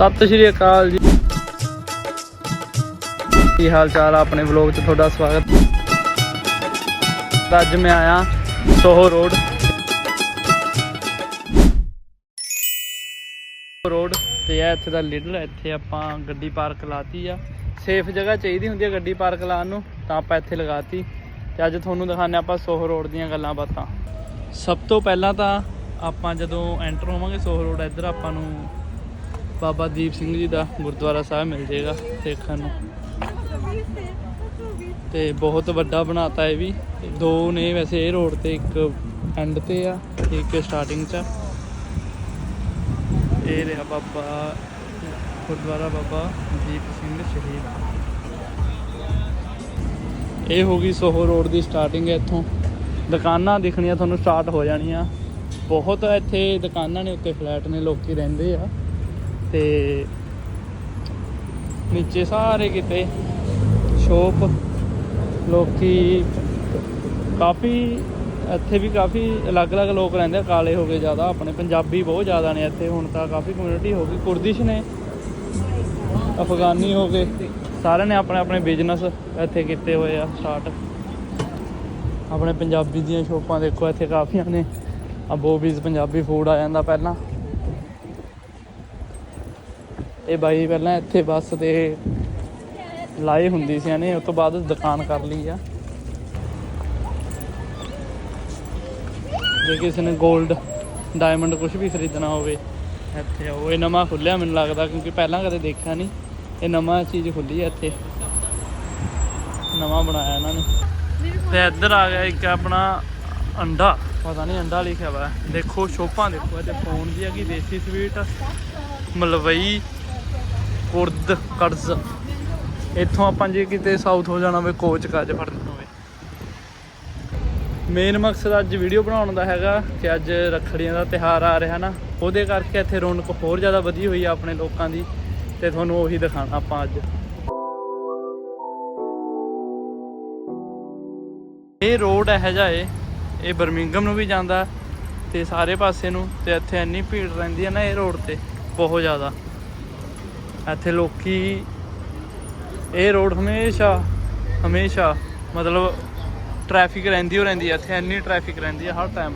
ਸਤਿ ਸ਼੍ਰੀ ਅਕਾਲ ਜੀ। ਕੀ ਹਾਲ ਚਾਲ ਆ ਆਪਣੇ ਵਲੌਗ 'ਚ? ਤੁਹਾਡਾ ਸਵਾਗਤ। ਅੱਜ ਮੈਂ ਆਇਆ ਸੋਹੋ ਰੋਡ। ਰੋਡ ਤੇ ਇਹ ਇੱਥੇ ਦਾ ਲੀਡਰ ਇੱਥੇ ਆਪਾਂ ਗੱਡੀ ਪਾਰਕ ਲਾਤੀ ਆ। ਸੇਫ ਜਗ੍ਹਾ ਚਾਹੀਦੀ ਹੁੰਦੀ ਆ ਗੱਡੀ ਪਾਰਕ ਲਾਉਣ ਨੂੰ, ਤਾਂ ਆਪਾਂ ਇੱਥੇ ਲਗਾਤੀ। ਤੇ ਅੱਜ ਤੁਹਾਨੂੰ ਦਿਖਾਉਂਦੇ ਆਪਾਂ ਸੋਹੋ ਰੋਡ ਦੀਆਂ ਗੱਲਾਂ ਬਾਤਾਂ। ਸਭ ਤੋਂ ਪਹਿਲਾਂ ਤਾਂ ਆਪਾਂ ਜਦੋਂ ਐਂਟਰ ਹੋਵਾਂਗੇ ਸੋਹੋ ਰੋਡ, ਇੱਧਰ ਆਪਾਂ ਨੂੰ ਬਾਬਾ ਦੀਪ ਸਿੰਘ ਜੀ ਦਾ ਗੁਰਦੁਆਰਾ ਸਾਹਿਬ ਮਿਲ ਜਾਏਗਾ ਦੇਖਣ ਨੂੰ। ਤੇ ਬਹੁਤ ਵੱਡਾ ਬਣਾਤਾ ਇਹ ਵੀ। ਦੋ ਨੇ ਵੈਸੇ ਇਹ ਰੋਡ ਤੇ, ਇੱਕ ਐਂਡ ਤੇ ਆ, ਇੱਕ ਸਟਾਰਟਿੰਗ 'ਚ ਇਹ ਰਿਹਾ ਬਾਬਾ ਗੁਰਦੁਆਰਾ ਬਾਬਾ ਦੀਪ ਸਿੰਘ ਸ਼ਹੀਦ। ਇਹ ਹੋ ਗਈ ਸੋਹੋ ਰੋਡ ਦੀ ਸਟਾਰਟਿੰਗ ਹੈ ਇੱਥੋਂ। ਦੁਕਾਨਾਂ ਦਿਖਣੀਆਂ ਤੁਹਾਨੂੰ ਸਟਾਰਟ ਹੋ ਜਾਣੀਆਂ। ਬਹੁਤ ਇੱਥੇ, ਦੁਕਾਨਾਂ ਨੇ ਉੱਤੇ ਫਲੈਟ ਨੇ, ਲੋਕੀ ਰਹਿੰਦੇ ਆ। ਤੇ ਨੀਚੇ ਸਾਰੇ ਕਿਤੇ ਸ਼ੋਪ, ਲੋਕੀ ਕਾਫੀ, ਇੱਥੇ ਵੀ ਕਾਫੀ ਅਲੱਗ-ਅਲੱਗ ਲੋਕ ਰਹਿੰਦੇ ਆ, ਕਾਲੇ ਹੋ ਗਏ ਜ਼ਿਆਦਾ, ਆਪਣੇ ਪੰਜਾਬੀ ਬਹੁਤ ਜ਼ਿਆਦਾ ਨੇ ਇੱਥੇ, ਹੁਣ ਤਾਂ ਕਾਫੀ ਕਮਿਊਨਿਟੀ ਹੋ ਗਈ, ਕੁਰਦਿਸ਼ ਨੇ, ਅਫਗਾਨੀ ਹੋ ਗਏ ਸਾਰਿਆਂ ਨੇ ਆਪਣੇ ਆਪਣੇ ਬਿਜ਼ਨਸ ਇੱਥੇ ਕੀਤੇ ਹੋਏ ਆ ਸਟਾਰਟ ਆਪਣੇ ਪੰਜਾਬੀ ਦੀਆਂ ਸ਼ੋਪਾਂ ਦੇਖੋ, ਇੱਥੇ ਕਾਫੀਆਂ ਨੇ, ਆ ਬੋਬੀਜ਼ ਪੰਜਾਬੀ ਫੂਡ ਆ ਜਾਂਦਾ ਪਹਿਲਾਂ। ਇਹ ਬਾਈ ਪਹਿਲਾਂ ਇੱਥੇ ਬੱਸ ਤੇ ਲਾਏ ਹੁੰਦੀ ਸੀ ਇਹਨੇ ਉਸ ਤੋਂ ਬਾਅਦ ਦੁਕਾਨ ਕਰ ਲਈ ਆ। ਜੇ ਕਿਸੇ ਨੇ 골ਡ ਡਾਇਮੰਡ ਕੁਝ ਵੀ ਖਰੀਦਣਾ ਹੋਵੇ, ਇੱਥੇ ਆਓ ਇਹ ਨਵਾਂ ਖੁੱਲਿਆ ਮੈਨੂੰ ਲੱਗਦਾ, ਕਿਉਂਕਿ ਪਹਿਲਾਂ ਕਦੇ ਦੇਖਿਆ ਨਹੀਂ। ਇਹ ਨਵਾਂ ਚੀਜ਼ ਖੁੱਲੀ ਹੈ ਇੱਥੇ। ਨਵਾਂ ਬਣਾਇਆ ਇਹਨਾਂ ਨੇ। ਤੇ ਇੱਧਰ ਆ ਗਿਆ ਇੱਕ ਆਪਣਾ ਅੰਡਾ। ਪਤਾ ਨਹੀਂ ਅੰਡਾ ਲਿਖਿਆ ਵਾ ਦੇਖੋ ਸ਼ੋਪਾਂ ਦੇਖੋ, ਇਹਦੇ ਫੋਨ ਦੀ ਹੈਗੀ, ਦੇਸੀ ਸਵੀਟ ਮਲਵਈ। ਕੁਰਦ ਕਰਜ਼। ਇੱਥੋਂ ਆਪਾਂ ਜੇ ਕਿਤੇ ਸਾਊਥ ਹੋ ਜਾਣਾ ਹੋਵੇ, ਕੋਚ ਕਾਜ ਫੜਨਾ ਹੋਵੇ। ਮੇਨ ਮਕਸਦ ਅੱਜ ਵੀਡੀਓ ਬਣਾਉਣ ਦਾ ਹੈਗਾ ਕਿ ਅੱਜ ਰੱਖੜੀਆਂ ਦਾ ਤਿਹਾਰ ਆ ਰਿਹਾ ਨਾ। ਉਹਦੇ ਕਰਕੇ ਇੱਥੇ ਰੌਣਕ ਹੋਰ ਜ਼ਿਆਦਾ ਵਧੀ ਹੋਈ ਆ ਆਪਣੇ ਲੋਕਾਂ ਦੀ ਤੇ ਤੁਹਾਨੂੰ ਉਹੀ ਦਿਖਾਣਾ ਆਪਾਂ ਅੱਜ। ਇਹ ਰੋਡ ਇਹੋ ਜਿਹਾ ਏ, ਇਹ ਬਰਮਿੰਗਮ ਨੂੰ ਵੀ ਜਾਂਦਾ ਤੇ ਸਾਰੇ ਪਾਸੇ ਨੂੰ ਤੇ ਇੱਥੇ ਇੰਨੀ ਭੀੜ ਰਹਿੰਦੀ ਹੈ ਨਾ ਇਹ ਰੋਡ ਤੇ, ਬਹੁਤ ਜ਼ਿਆਦਾ। ਇੱਥੇ ਲੋਕੀ ਇਹ ਰੋਡ ਹਮੇਸ਼ਾ ਹਮੇਸ਼ਾ ਮਤਲਬ ਟ੍ਰੈਫਿਕ ਰਹਿੰਦੀ ਹੋ ਰਹਿੰਦੀ ਹੈ ਇੱਥੇ ਇੰਨੀ ਟ੍ਰੈਫਿਕ ਰਹਿੰਦੀ ਹੈ ਹਰ ਟਾਈਮ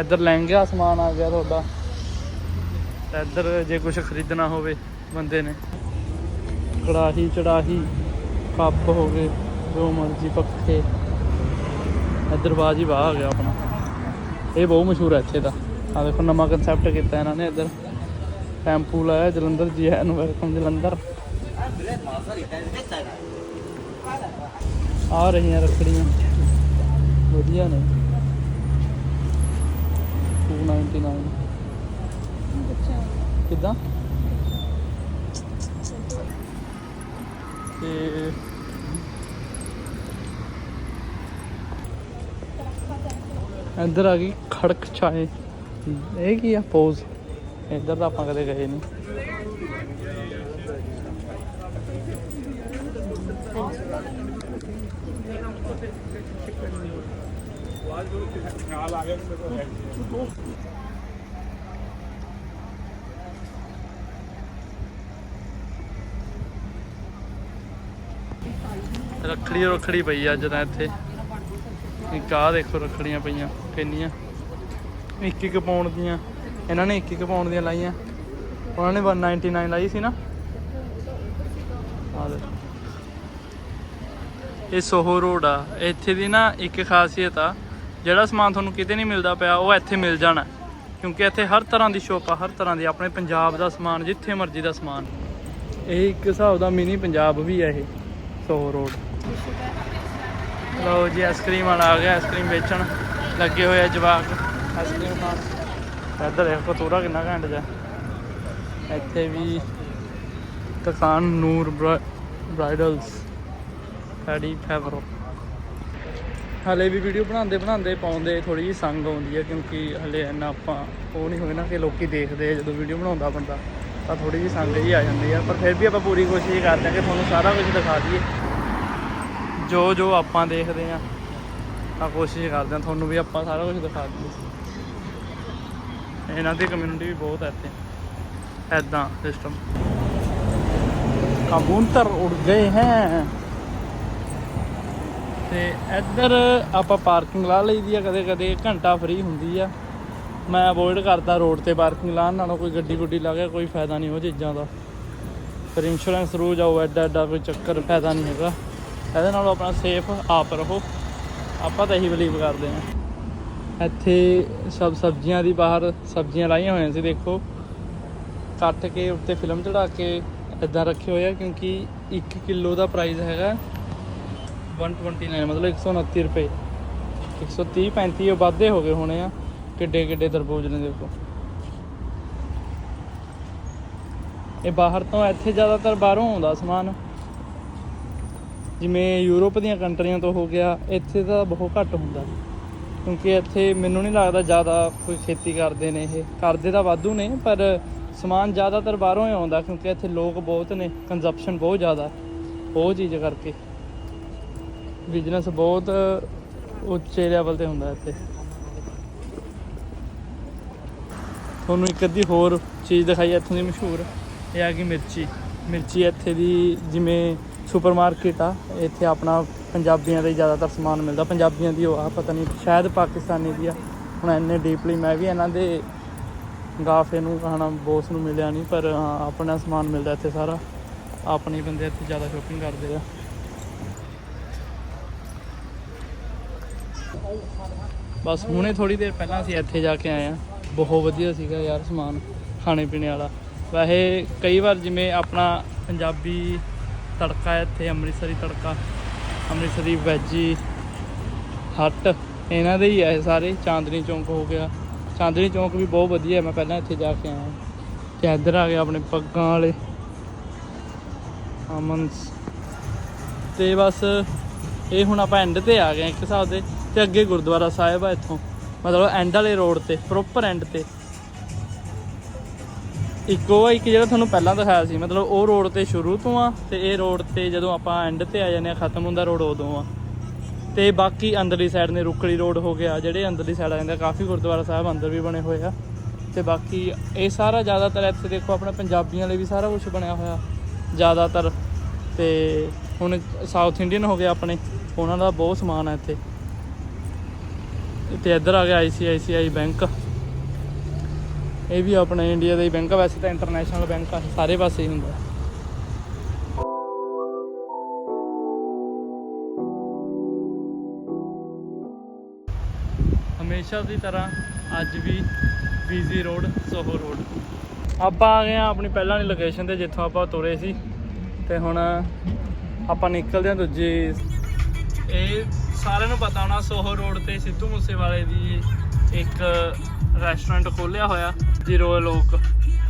ਇੱਧਰ ਲਹਿੰਗਾ ਸਮਾਨ ਆ ਗਿਆ ਤੁਹਾਡਾ। ਤੇ ਇੱਧਰ ਜੇ ਕੁਝ ਖਰੀਦਣਾ ਹੋਵੇ ਬੰਦੇ ਨੇ। ਕੜਾਹੀ, ਚੜਾਹੀ, ਕੱਪ ਹੋ ਗਏ, ਜੋ ਮਰਜ਼ੀ ਪੱਖੇ। ਇੱਧਰ ਬਾਜੀ ਬਾਹ ਆ ਗਿਆ ਆਪਣਾ। ਇਹ ਬਹੁਤ ਮਸ਼ਹੂਰ ਹੈ ਇੱਥੇ ਦਾ। ਆ ਦੇਖੋ ਨਵਾਂ ਕਨਸੈਪਟ ਕੀਤਾ ਇਹਨਾਂ ਨੇ ਇੱਧਰ। ਟੈਂਪੂ ਲਾਇਆ ਜਲੰਧਰ ਜੀ ਹੈ ਨੂੰ ਵੈਲਕਮ ਜਲੰਧਰ। ਆ ਰਹੀਆਂ ਰੱਖੜੀਆਂ। ਵਧੀਆ ਨੇ। 299 ਕਿੱਦਾਂ? ਤੇ ਇੱਧਰ ਆ ਗਈ ਖੜਕ ਛਾਏ। ਇਹ ਕੀ ਆ? ਪੋਜ਼ ਇੱਧਰ ਤਾਂ ਆਪਾਂ ਕਦੇ ਗਏ ਨਹੀਂ। ਰੱਖੜੀ ਓ ਰੱਖੜੀ ਪਈ ਆ ਅੱਜ ਤਾਂ ਇੱਥੇ। ਇੱਕ ਆਹ ਦੇਖੋ ਰੱਖੜੀਆਂ ਪਈਆਂ, ਕਿੰਨੀਆਂ। ਇੱਕ ਇੱਕ ਪਾਉਣ ਦੀਆਂ। ਇਹਨਾਂ ਨੇ ਇੱਕ ਇੱਕ ਪਾਉਣ ਦੀਆਂ ਲਾਈਆਂ। ਉਹਨਾਂ ਨੇ 199 ਲਾਈ ਸੀ ਨਾ। ਇਹ ਸੋਹੋ ਰੋਡ ਆ। ਇੱਥੇ ਦੀ ਨਾ ਇੱਕ ਖਾਸੀਅਤ ਆ, ਜਿਹੜਾ ਸਮਾਨ ਤੁਹਾਨੂੰ ਕਿਤੇ ਨਹੀਂ ਮਿਲਦਾ ਪਿਆ, ਉਹ ਇੱਥੇ ਮਿਲ ਜਾਣਾ। ਕਿਉਂਕਿ ਇੱਥੇ ਹਰ ਤਰ੍ਹਾਂ ਦੀ ਸ਼ੋਪ ਆ, ਹਰ ਤਰ੍ਹਾਂ ਦੀ, ਆਪਣੇ ਪੰਜਾਬ ਦਾ ਸਮਾਨ, ਜਿੱਥੇ ਮਰਜ਼ੀ ਦਾ ਸਮਾਨ। ਇਹ ਇੱਕ ਹਿਸਾਬ ਦਾ ਮਿਨੀ ਪੰਜਾਬ ਵੀ ਆ ਇਹ, ਸੋਹੋ ਰੋਡ। ਲਓ ਜੀ ਆਈਸਕ੍ਰੀਮ ਵਾਲਾ ਆ ਗਿਆ ਆਈਸਕ੍ਰੀਮ ਵੇਚਣ। ਲੱਗੇ ਹੋਏ ਆ ਜਵਾਕ। ਆਈਸਕ੍ਰੀਮ ਖਾਣ। ਇੱਧਰ ਦੇਖੋ ਤੋਰਾ ਕਿੰਨਾ ਘੈਂਟ ਜਾ ਇੱਥੇ ਵੀ ਦੁਕਾਨ ਨੂਰ ਬ੍ਰਾਈਡਲਸ ਫੈਡੀ ਫੈਵਰੋ ਹਲੇ ਵੀ ਵੀਡੀਓ ਬਣਾਉਂਦੇ ਬਣਾਉਂਦੇ ਪਾਉਂਦੇ ਥੋੜੀ ਜਿਹੀ ਸੰਗ ਆਉਂਦੀ ਹੈ ਕਿਉਂਕਿ ਹਲੇ ਇੰਨਾ ਆਪਾਂ ਉਹ ਨਹੀਂ ਹੋਵੇ ਨਾ ਕਿ ਲੋਕੀ ਦੇਖਦੇ ਜਦੋਂ ਵੀਡੀਓ ਬਣਾਉਂਦਾ ਬੰਦਾ, ਤਾਂ ਥੋੜੀ ਜਿਹੀ ਸੰਗ ਜਿਹੀ ਆ ਜਾਂਦੀ ਆ। ਪਰ ਫਿਰ ਵੀ ਆਪਾਂ ਪੂਰੀ ਕੋਸ਼ਿਸ਼ ਕਰਦੇ ਆ ਕਿ ਤੁਹਾਨੂੰ ਸਾਰਾ ਕੁਝ ਦਿਖਾ ਦਈਏ। ਜੋ ਜੋ ਆਪਾਂ ਦੇਖਦੇ ਆ ਤਾਂ ਕੋਸ਼ਿਸ਼ ਕਰਦੇ ਆ, ਤੁਹਾਨੂੰ ਵੀ ਆਪਾਂ ਸਾਰਾ ਕੁਝ ਦਿਖਾ ਦਈਏ। ਇਹਨਾਂ ਦੀ ਕਮਿਊਨਿਟੀ ਵੀ ਬਹੁਤ ਹੈ ਇੱਥੇ। ਐਦਾਂ ਸਿਸਟਮ ਕਬੂਤਰ ਉੜ ਗਏ ਹੈ। ਤੇ ਇੱਧਰ ਆਪਾਂ ਪਾਰਕਿੰਗ ਲਾ ਲਈਦੀ ਆ ਕਦੇ ਕਦੇ ਘੰਟਾ ਫ੍ਰੀ ਹੁੰਦੀ ਆ। ਮੈਂ ਅਵੋਇਡ ਕਰਦਾ ਰੋਡ ਤੇ ਪਾਰਕਿੰਗ ਲਾਉਣ ਨਾਲੋਂ, ਕੋਈ ਗੱਡੀ ਗੁੱਡੀ ਲਾ ਕੇ ਕੋਈ ਫਾਇਦਾ ਨਹੀਂ ਉਹ ਚੀਜ਼ਾਂ ਦਾ। ਫਿਰ ਇੰਸ਼ੋਰੈਂਸ ਥਰੂ ਜਾਓ, ਐਡਾ ਐਡਾ ਕੋਈ ਚੱਕਰ ਫਾਇਦਾ ਨਹੀਂ ਹੈਗਾ। ਇਹਦੇ ਨਾਲੋਂ ਆਪਣਾ ਸੇਫ ਆਪ ਰਹੋ। ਆਪਾਂ ਤਾਂ ਇਹੀ ਬਲੀਵ ਕਰਦੇ ਹਾਂ। ਇੱਥੇ ਸਭ ਸਬਜ਼ੀਆਂ ਦੀ ਬਾਹਰ ਸਬਜ਼ੀਆਂ ਲਾਈਆਂ ਹੋਈਆਂ ਸੀ, ਦੇਖੋ। ਕੱਟ ਕੇ ਉੱਤੇ ਫਿਲਮ ਚੜਾ ਕੇ ਇਦਾਂ ਰੱਖੇ ਹੋਏ ਆ, ਕਿਉਂਕਿ 1 ਕਿਲੋ ਦਾ ਪ੍ਰਾਈਸ ਹੈਗਾ 129 ਮਤਲਬ 129 ਰੁਪਏ। 130 35 ਉਹ ਵਾਧੇ ਹੋ ਗਏ ਹੋਣੇ ਆ, ਕਿੱਡੇ ਕਿੱਡੇ ਤਰਬੂਜ ਨੇ, ਦੇਖੋ। ਇਹ ਬਾਹਰ ਤੋਂ ਇੱਥੇ ਜ਼ਿਆਦਾਤਰ ਬਾਹਰੋਂ ਆਉਂਦਾ ਸਮਾਨ। ਜਿਵੇਂ ਯੂਰਪ ਦੀਆਂ ਕੰਟਰੀਆਂ ਤੋਂ ਹੋ ਗਿਆ, ਇੱਥੇ ਤਾਂ ਬਹੁਤ ਘੱਟ ਹੁੰਦਾ। ਕਿਉਂਕਿ ਇੱਥੇ ਮੈਨੂੰ ਨਹੀਂ ਲੱਗਦਾ ਜ਼ਿਆਦਾ ਕੋਈ ਖੇਤੀ ਕਰਦੇ ਨੇ ਇਹ। ਕਰਦੇ ਤਾਂ ਵਾਧੂ ਨੇ, ਪਰ ਸਮਾਨ ਜ਼ਿਆਦਾਤਰ ਬਾਹਰੋਂ ਹੀ ਆਉਂਦਾ ਕਿਉਂਕਿ ਇੱਥੇ ਲੋਕ ਬਹੁਤ ਨੇ ਕੰਜਪਸ਼ਨ ਬਹੁਤ ਜ਼ਿਆਦਾ। ਉਹ ਚੀਜ਼ ਕਰਕੇ। ਬਿਜ਼ਨਸ ਬਹੁਤ ਉੱਚੇ ਲੈਵਲ ਤੇ ਹੁੰਦਾ ਇੱਥੇ। ਤੁਹਾਨੂੰ ਇੱਕ ਅੱਧੀ ਹੋਰ ਚੀਜ਼ ਦਿਖਾਈ ਇੱਥੋਂ ਦੀ ਮਸ਼ਹੂਰ। ਇਹ ਆ ਗਈ ਮਿਰਚੀ। ਮਿਰਚੀ ਇੱਥੇ ਦੀ ਜਿਵੇਂ ਸੁਪਰਮਾਰਕਟ ਆ, ਇੱਥੇ ਆਪਣਾ ਪੰਜਾਬੀਆਂ ਦਾ ਹੀ ਜ਼ਿਆਦਾਤਰ ਸਮਾਨ ਮਿਲਦਾ। ਪੰਜਾਬੀਆਂ ਦੀ ਉਹ ਆ ਪਤਾ ਨਹੀਂ ਸ਼ਾਇਦ ਪਾਕਿਸਤਾਨੀ ਦੀ ਆ। ਹੁਣ ਇੰਨੇ ਡੀਪਲੀ ਮੈਂ ਵੀ ਇਹਨਾਂ ਦੇ ਗਾਫੇ ਨੂੰ ਕਹਣਾ ਬੋਸ ਨੂੰ ਮਿਲਿਆ ਨਹੀਂ ਪਰ ਹਾਂ, ਆਪਣਾ ਸਮਾਨ ਮਿਲਦਾ ਇੱਥੇ ਸਾਰਾ। ਆਪਣੇ ਬੰਦੇ ਇੱਥੇ ਜ਼ਿਆਦਾ ਸ਼ੋਪਿੰਗ ਕਰਦੇ ਆ। ਬਸ ਹੁਣੇ ਥੋੜੀ ਦੇਰ ਪਹਿਲਾਂ ਅਸੀਂ ਇੱਥੇ ਜਾ ਕੇ ਆਏ ਆ। ਬਹੁਤ ਵਧੀਆ ਸੀਗਾ ਯਾਰ ਸਮਾਨ ਖਾਣੇ ਪੀਣੇ ਵਾਲਾ। ਵੈਸੇ ਕਈ ਵਾਰ ਜਿਵੇਂ ਆਪਣਾ ਪੰਜਾਬੀ ਤੜਕਾ ਹੈ ਇੱਥੇ ਅੰਮ੍ਰਿਤਸਰੀ ਤੜਕਾ ਅੰਮ੍ਰਿਤਸਰੀ ਵੈਜੀ ਹੱਟ, ਇਹਨਾਂ ਦੇ ਹੀ ਆ ਸਾਰੇ, ਚਾਂਦਨੀ ਚੌਂਕ ਹੋ ਗਿਆ। ਚਾਂਦਨੀ ਚੌਂਕ ਵੀ ਬਹੁਤ ਵਧੀਆ, ਮੈਂ ਪਹਿਲਾਂ ਇੱਥੇ ਜਾ ਕੇ ਆਇਆ। ਤੇ ਇੱਧਰ ਆ ਗਿਆ ਆਪਣੇ ਪੱਗਾਂ ਵਾਲੇ, ਅਮਨਸ। ਤੇ ਬਸ, ਇਹ ਹੁਣ ਆਪਾਂ ਐਂਡ ਤੇ ਆ ਗਏ ਇੱਕ ਹਿਸਾਬ ਦੇ, ਤੇ ਅੱਗੇ ਗੁਰਦੁਆਰਾ ਸਾਹਿਬ ਆ ਇੱਥੋਂ। ਮਤਲਬ ਐਂਡ ਵਾਲੇ ਰੋਡ ਤੇ ਪ੍ਰੋਪਰ ਐਂਡ ਤੇ। ਇੱਕ ਉਹ ਆ, ਇੱਕ ਜਿਹੜਾ ਤੁਹਾਨੂੰ ਪਹਿਲਾਂ ਦਿਖਾਇਆ ਸੀ ਮਤਲਬ ਉਹ ਰੋਡ ਤੇ ਸ਼ੁਰੂ ਤੋਂ ਆ ਤੇ ਇਹ ਰੋਡ ਤੇ ਜਦੋਂ ਆਪਾਂ ਐਂਡ ਤੇ ਆ ਜਾਂਦੇ ਆ ਖਤਮ ਹੁੰਦਾ ਰੋਡ ਉਦੋਂ ਆ। ਤੇ ਬਾਕੀ ਅੰਦਰਲੀ ਸਾਈਡ ਨੇ ਰੁਕੜੀ ਰੋਡ ਹੋ ਗਿਆ ਜਿਹੜੇ ਅੰਦਰਲੀ ਸਾਈਡ ਆ ਜਾਂਦੇ ਆ, ਕਾਫੀ ਗੁਰਦੁਆਰਾ ਸਾਹਿਬ ਅੰਦਰ ਵੀ ਬਣੇ ਹੋਏ ਆ। ਤੇ ਬਾਕੀ ਇਹ ਸਾਰਾ ਜ਼ਿਆਦਾਤਰ ਇੱਥੇ ਦੇਖੋ ਆਪਣੇ ਪੰਜਾਬੀਆਂ ਲਈ ਵੀ ਸਾਰਾ ਕੁਝ ਬਣਿਆ ਹੋਇਆ ਜ਼ਿਆਦਾਤਰ। ਤੇ ਹੁਣ ਸਾਊਥ ਇੰਡੀਅਨ ਹੋ ਗਿਆ ਆਪਣੇ ਉਹਨਾਂ ਦਾ ਬਹੁਤ ਸਮਾਨ ਆ ਇੱਥੇ। ਤੇ ਇੱਧਰ ਆ ਗਿਆ ICICI ਬੈਂਕ ਇਹ ਵੀ ਆਪਣੇ ਇੰਡੀਆ ਦਾ ਹੀ ਬੈਂਕ ਆ, ਵੈਸੇ ਤਾਂ ਇੰਟਰਨੈਸ਼ਨਲ ਬੈਂਕ ਆ, ਸਾਰੇ ਪਾਸੇ ਹੀ ਹੁੰਦਾ। ਹਮੇਸ਼ਾ ਦੀ ਤਰ੍ਹਾਂ ਅੱਜ ਵੀ ਬੀਜ਼ੀ ਰੋਡ ਸੋਹੋ ਰੋਡ ਆਪਾਂ ਆ ਗਏ ਆ ਆਪਣੀ ਪਹਿਲਾਂ ਵਾਲੀ ਲੋਕੇਸ਼ਨ ਤੇ, ਜਿੱਥੋਂ ਆਪਾਂ ਤੁਰੇ ਸੀ। ਤੇ ਹੁਣ ਆਪਾਂ ਨਿਕਲਦੇ ਆ ਦੂਜੀ ਇਹ ਸਾਰਿਆਂ ਨੂੰ ਪਤਾ ਹੋਣਾ, ਸੋਹੋ ਰੋਡ ਤੇ ਸਿੱਧੂ ਮੂਸੇਵਾਲੇ ਦੀ ਇੱਕ ਰੈਸਟੋਰੈਂਟ ਖੋਲਿਆ ਹੋਇਆ। ਜ਼ੀਰੋ ਲੋਕ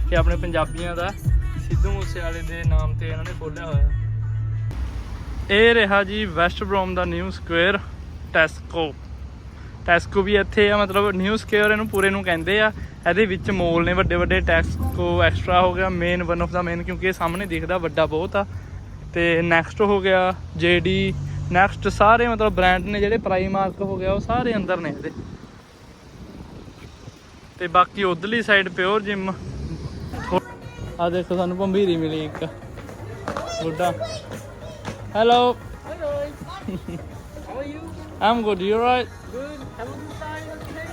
ਕਿ ਆਪਣੇ ਪੰਜਾਬੀਆਂ ਦਾ ਸਿੱਧੂ ਮੂਸੇਵਾਲੇ ਦੇ ਨਾਮ ਤੇ ਇਹਨਾਂ ਨੇ ਖੋਲਿਆ ਹੋਇਆ। ਇਹ ਰਿਹਾ ਜੀ ਵੈਸਟ ਬ੍ਰੋਮ ਦਾ ਨਿਊ ਸਕੁਅਰ ਟੈਸਕੋ ਟੈਸਕੋ ਵੀ ਇੱਥੇ ਆ, ਮਤਲਬ ਨਿਊ ਸਕੁਅਰ ਇਹਨੂੰ ਪੂਰੇ ਨੂੰ ਕਹਿੰਦੇ ਆ। ਇਹਦੇ ਵਿੱਚ ਮੋਲ ਨੇ ਵੱਡੇ ਵੱਡੇ ਟੈਸਕੋ ਐਕਸਟਰਾ ਹੋ ਗਿਆ ਮੇਨ ਵਨ ਆਫ ਦਾ ਮੇਨ ਕਿਉਂਕਿ ਇਹ ਸਾਹਮਣੇ ਦਿਖਦਾ ਵੱਡਾ ਬਹੁਤ ਆ। ਤੇ ਨੈਕਸਟ ਹੋ ਗਿਆ ਜੇਡੀ ਨੈਕਸਟ ਸਾਰੇ ਮਤਲਬ ਬ੍ਰਾਂਡ ਨੇ ਜਿਹੜੇ ਪ੍ਰਾਈਮਾਰਕ ਹੋ ਗਿਆ, ਉਹ ਸਾਰੇ ਅੰਦਰ ਨੇ ਇਹਦੇ। ਤੇ ਬਾਕੀ ਉਧਰਲੀ ਸਾਈਡ ਪਿਓਰ ਜਿਮ ਆ ਦੇਖੋ ਸਾਨੂੰ ਭੰਬੀਰੀ ਮਿਲੀ ਇੱਕ ਗੁੱਡਾ hello Hi guys. How are you? I'm good you right Good. Have a good time. Okay.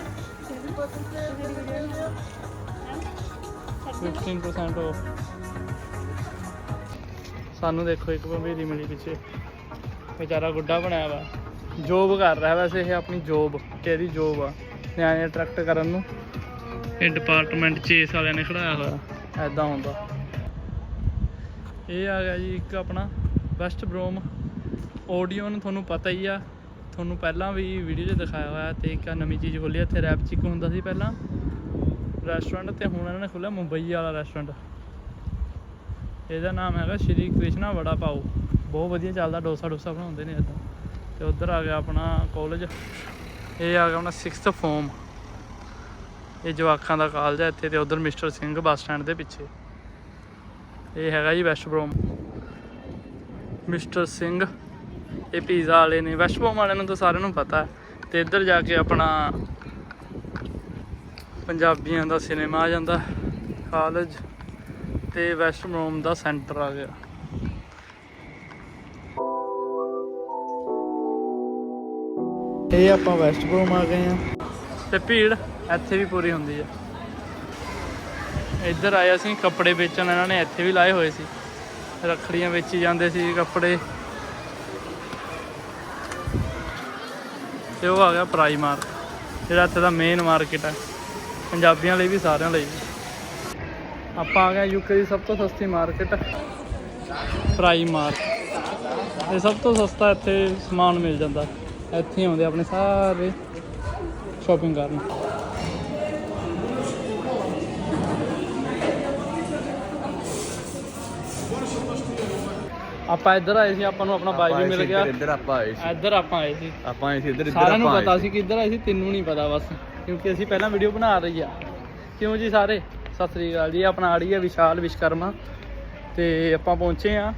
15% off ਸਾਨੂੰ ਦੇਖੋ ਇੱਕ ਭੰਬੀਰੀ ਮਿਲੀ ਪਿੱਛੇ ਵਿਚਾਰਾ ਗੁੱਡਾ ਬਣਾਇਆ ਵਾ ਜੋਬ ਕਰ ਰਿਹਾ ਵੈਸੇ ਇਹ ਆਪਣੀ ਜੋਬ ਤੇ ਜੋਬ ਆ ਨਿਆਣੇ ਅਟਰੈਕਟ ਕਰਨ ਨੂੰ ਇਹ ਡਿਪਾਰਟਮੈਂਟ ਚੇਸ ਵਾਲਿਆਂ ਨੇ ਖੜਾਇਆ ਹੋਇਆ। ਐਦਾਂ ਹੁੰਦਾ। ਇਹ ਆ ਗਿਆ ਜੀ ਇੱਕ ਆਪਣਾ ਵੈਸਟ ਬ੍ਰੋਮ ਓਡੀਓਨ ਤੁਹਾਨੂੰ ਪਤਾ ਹੀ ਆ। ਤੁਹਾਨੂੰ ਪਹਿਲਾਂ ਵੀ ਵੀਡੀਓ 'ਚ ਦਿਖਾਇਆ ਹੋਇਆ ਤੇ ਇੱਕ ਨਵੀਂ ਚੀਜ਼ ਖੋਲੀ ਇੱਥੇ ਰੈਪ ਚਿਕ ਹੁੰਦਾ ਸੀ ਪਹਿਲਾਂ। ਰੈਸਟੋਰੈਂਟ ਤੇ ਹੁਣ ਇਹਨਾਂ ਨੇ ਖੋਲਿਆ ਮੁੰਬਈ ਵਾਲਾ ਰੈਸਟੋਰੈਂਟ ਇਹਦਾ ਨਾਮ ਹੈਗਾ ਸ਼੍ਰੀ ਕ੍ਰਿਸ਼ਨਾ ਵੜਾ ਪਾਓ। ਬਹੁਤ ਵਧੀਆ ਚੱਲਦਾ, ਡੋਸਾ ਡੋਸਾ ਬਣਾਉਂਦੇ ਨੇ ਇੱਦਾਂ। ਤੇ ਉਧਰ ਆ ਗਿਆ ਆਪਣਾ ਕਾਲਜ ਇਹ ਆ ਗਿਆ ਆਪਣਾ 6th ਫਾਰਮ ਇਹ ਜਵਾਕਾਂ ਦਾ ਕਾਲਜ ਹੈ ਇੱਥੇ ਤੇ ਉਧਰ ਮਿਸਟਰ ਸਿੰਘ ਬੱਸ ਸਟੈਂਡ ਦੇ ਪਿੱਛੇ। ਇਹ ਹੈਗਾ ਜੀ ਵੈਸਟ ਬ੍ਰੋਮ ਮਿਸਟਰ ਸਿੰਘ ਇਹ ਪੀਜ਼ਾ ਵਾਲੇ ਨੇ। ਵੈਸਟ ਬ੍ਰੋਮ ਵਾਲਿਆਂ ਨੂੰ ਤਾਂ ਸਾਰਿਆਂ ਨੂੰ ਪਤਾ ਤੇ ਇੱਧਰ ਜਾ ਕੇ ਆਪਣਾ ਪੰਜਾਬੀਆਂ ਦਾ ਸਿਨੇਮਾ ਆ ਜਾਂਦਾ ਕਾਲਜ ਤੇ ਵੈਸਟ ਮੋਮ ਦਾ ਸੈਂਟਰ ਆ ਗਿਆ। ਇਹ ਆਪਾਂ ਵੈਸਟ ਬਰੋਮ ਆ ਗਏ ਆ ਤੇ ਭੀੜ ਇੱਥੇ ਵੀ ਪੂਰੀ ਹੁੰਦੀ ਆ। ਇੱਧਰ ਆਇਆ ਅਸੀਂ ਕੱਪੜੇ ਵੇਚਣ, ਇਹਨਾਂ ਨੇ ਇੱਥੇ ਵੀ ਲਾਏ ਹੋਏ ਸੀ। ਰੱਖੜੀਆਂ ਵੇਚੀ ਜਾਂਦੇ ਸੀ ਕੱਪੜੇ। ਤੇ ਉਹ ਆ ਗਿਆ ਪ੍ਰਾਈ ਮਾਰਕ, ਜਿਹੜਾ ਇੱਥੇ ਦਾ ਮੇਨ ਮਾਰਕੀਟ ਹੈ ਪੰਜਾਬੀਆਂ ਲਈ ਵੀ ਸਾਰਿਆਂ ਲਈ। ਵੀ ਆਪਾਂ ਆ ਗਏ ਯੂਕੇ ਦੀ ਸਭ ਤੋਂ ਸਸਤੀ ਮਾਰਕੀਟ ਪ੍ਰਾਈ ਮਾਰਕ। ਇਹ ਸਭ ਤੋਂ ਸਸਤਾ ਇੱਥੇ ਸਮਾਨ ਮਿਲ ਜਾਂਦਾ। ਇੱਥੇ ਆਉਂਦੇ ਆਪਣੇ ਸਾਰੇ ਸ਼ਾਪਿੰਗ ਕਰਨ। ਆਪਾਂ ਇੱਧਰ ਆਏ ਸੀ ਆਪਾਂ ਨੂੰ ਆਪਣਾ ਬਾਈ ਵੀ ਮਿਲ ਗਿਆ। ਇੱਧਰ ਆਪਾਂ ਆਏ ਸੀ। ਇੱਧਰ ਆਪਾਂ ਆਏ ਸੀ। ਆਪਾਂ ਆਏ ਸੀ ਇੱਧਰ ਇੱਧਰ ਸਾਰਿਆਂ ਨੂੰ ਪਤਾ ਸੀ। ਕਿ ਇੱਧਰ ਆਏ ਸੀ ਤੈਨੂੰ ਨਹੀਂ ਪਤਾ ਬਸ ਕਿਉਂਕਿ ਅਸੀਂ ਪਹਿਲਾਂ ਵੀਡੀਓ ਬਣਾ ਰਹੀ ਆ। ਕਿਉਂ ਜੀ ਸਾਰੇ? ਸਤਿ ਸ੍ਰੀ ਅਕਾਲ ਜੀ ਆਪਣਾ ਆੜੀ ਹੈ ਵਿਸ਼ਾਲ ਵਿਸ਼ਕਰਮਾ। ਤੇ ਆਪਾਂ ਪਹੁੰਚੇ ਆ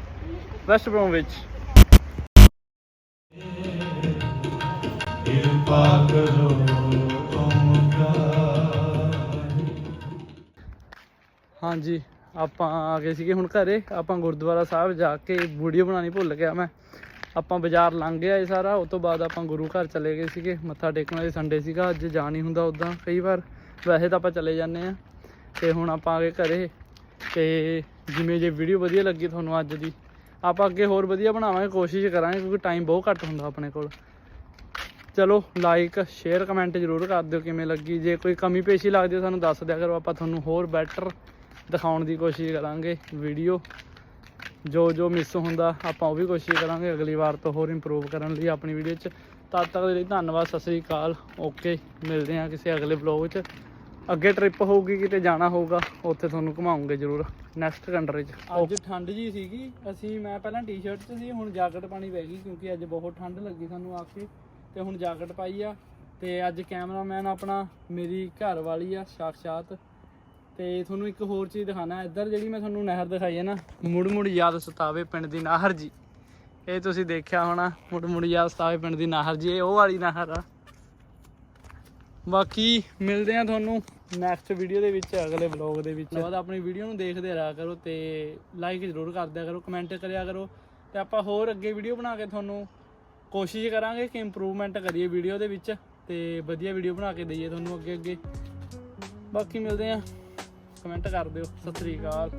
ਵੈਸਟ ਬਰੋਮ ਵਿੱਚ। ਕਿਰਪਾ ਕਰੋ। ਹਾਂਜੀ। ਆਪਾਂ ਆ ਗਏ ਸੀਗੇ ਹੁਣ ਘਰੇ, ਆਪਾਂ ਗੁਰਦੁਆਰਾ ਸਾਹਿਬ ਜਾ ਕੇ ਵੀਡੀਓ ਬਣਾਉਣੀ ਭੁੱਲ ਗਿਆ ਮੈਂ। ਆਪਾਂ ਬਾਜ਼ਾਰ ਲੰਘ ਗਿਆ ਇਹ ਸਾਰਾ ਉਸ ਤੋਂ ਬਾਅਦ ਆਪਾਂ ਗੁਰੂ ਘਰ ਚਲੇ ਗਏ ਸੀਗੇ। ਮੱਥਾ ਟੇਕਣ ਵਾਲੇ ਸੰਡੇ ਸੀਗਾ, ਅੱਜ ਜਾ ਨਹੀਂ ਹੁੰਦਾ ਉਦਾਂ ਕਈ ਵਾਰ। ਵੈਸੇ ਤਾਂ ਆਪਾਂ ਚਲੇ ਜਾਂਦੇ ਆ ਤੇ ਹੁਣ ਆਪਾਂ ਆ ਗਏ ਘਰੇ। ਤੇ ਜਿਵੇਂ ਜੇ ਵੀਡੀਓ ਵਧੀਆ ਲੱਗੀ ਤੁਹਾਨੂੰ ਅੱਜ ਦੀ, ਆਪਾਂ ਅੱਗੇ ਹੋਰ ਵਧੀਆ ਬਣਾਵਾਂਗੇ, ਕੋਸ਼ਿਸ਼ ਕਰਾਂਗੇ, ਕਿਉਂਕਿ ਟਾਈਮ ਬਹੁਤ ਘੱਟ ਹੁੰਦਾ ਆਪਣੇ ਕੋਲ। ਚਲੋ ਲਾਈਕ ਸ਼ੇਅਰ ਕਮੈਂਟ ਜ਼ਰੂਰ ਕਰ ਦਿਓ ਕਿਵੇਂ ਲੱਗੀ। ਜੇ ਕੋਈ ਕਮੀ ਪੇਸ਼ੀ ਲੱਗਦੀ ਸਾਨੂੰ ਦੱਸ ਦਿਆ ਕਰੋ। ਆਪਾਂ ਤੁਹਾਨੂੰ ਹੋਰ ਬੈਟਰ ਦਿਖਾਉਣ ਦੀ ਕੋਸ਼ਿਸ਼ ਕਰਾਂਗੇ ਵੀਡੀਓ। ਜੋ ਜੋ ਮਿਸ ਹੁੰਦਾ ਆਪਾਂ ਉਹ ਵੀ ਕੋਸ਼ਿਸ਼ ਕਰਾਂਗੇ ਅਗਲੀ ਵਾਰ ਤੋਂ ਹੋਰ ਇੰਪਰੂਵ ਕਰਨ ਲਈ ਆਪਣੀ ਵੀਡੀਓ 'ਚ। ਤਦ ਤੱਕ ਦੇ ਲਈ ਧੰਨਵਾਦ ਸਤਿ ਸ੍ਰੀ ਅਕਾਲ। ਓਕੇ ਮਿਲਦੇ ਹਾਂ ਕਿਸੇ ਅਗਲੇ ਵਲੌਗ 'ਚ। ਅੱਗੇ ਟ੍ਰਿਪ ਹੋਊਗੀ ਕਿਤੇ ਜਾਣਾ ਹੋਊਗਾ ਉੱਥੇ ਤੁਹਾਨੂੰ ਘੁਮਾਉਂਗੇ ਜ਼ਰੂਰ। ਨੈਕਸਟ ਕੰਟਰੀ 'ਚ। ਅੱਜ ਠੰਡ ਜੀ ਸੀਗੀ। ਅਸੀਂ ਮੈਂ ਪਹਿਲਾਂ ਟੀ-ਸ਼ਰਟ 'ਚ ਸੀ ਹੁਣ ਜੈਕਟ ਪਾਣੀ ਪੈ ਗਈ ਕਿਉਂਕਿ ਅੱਜ ਬਹੁਤ ਠੰਡ ਲੱਗੀ ਸਾਨੂੰ ਆ ਕੇ। ਤੇ ਹੁਣ ਜੈਕਟ ਪਾਈ ਆ। ਤੇ ਅੱਜ ਕੈਮਰਾਮੈਨ ਆਪਣਾ ਮੇਰੀ ਘਰ ਵਾਲੀ ਆ ਸਾਖਸ਼ਾਤ ਤੇ ਤੁਹਾਨੂੰ ਇੱਕ ਹੋਰ ਚੀਜ਼ ਦਿਖਾਣਾ ਇੱਧਰ ਜਿਹੜੀ ਮੈਂ ਤੁਹਾਨੂੰ ਨਹਿਰ ਦਿਖਾਈ ਹੈ ਨਾ ਮੁੜ ਮੁੜ ਯਾਦ ਸਤਾਵੇ ਪਿੰਡ ਦੀ ਨਹਿਰ ਜੀ। ਇਹ ਤੁਸੀਂ ਦੇਖਿਆ ਹੋਣਾ ਮੁੜ ਮੁੜ ਯਾਦ ਸਤਾਵੇ ਪਿੰਡ ਦੀ ਨਹਿਰ ਜੀ, ਇਹ ਉਹ ਵਾਲੀ ਨਹਿਰ ਆ। ਬਾਕੀ ਮਿਲਦੇ ਆ ਤੁਹਾਨੂੰ ਨੈਕਸਟ ਵੀਡੀਓ ਦੇ ਵਿੱਚ, ਅਗਲੇ ਵਲੌਗ ਦੇ ਵਿੱਚ। ਬਾਅਦ ਆਪਣੀ ਵੀਡੀਓ ਨੂੰ ਦੇਖਦੇ ਰਿਹਾ ਕਰੋ ਤੇ ਲਾਈਕ ਜ਼ਰੂਰ ਕਰ ਦਿਆ ਕਰੋ ਕਮੈਂਟ ਕਰਿਆ ਕਰੋ। ਤੇ ਆਪਾਂ ਹੋਰ ਅੱਗੇ ਵੀਡੀਓ ਬਣਾ ਕੇ ਤੁਹਾਨੂੰ ਕੋਸ਼ਿਸ਼ ਕਰਾਂਗੇ ਕਿ ਇੰਪਰੂਵਮੈਂਟ ਕਰੀਏ ਵੀਡੀਓ ਦੇ ਵਿੱਚ ਤੇ ਵਧੀਆ ਵੀਡੀਓ ਬਣਾ ਕੇ ਦਈਏ ਤੁਹਾਨੂੰ ਅੱਗੇ ਅੱਗੇ ਬਾਕੀ ਮਿਲਦੇ ਆ ਕਮੈਂਟ ਕਰ ਦਿਓ। ਸਤਿ ਸ੍ਰੀ ਅਕਾਲ।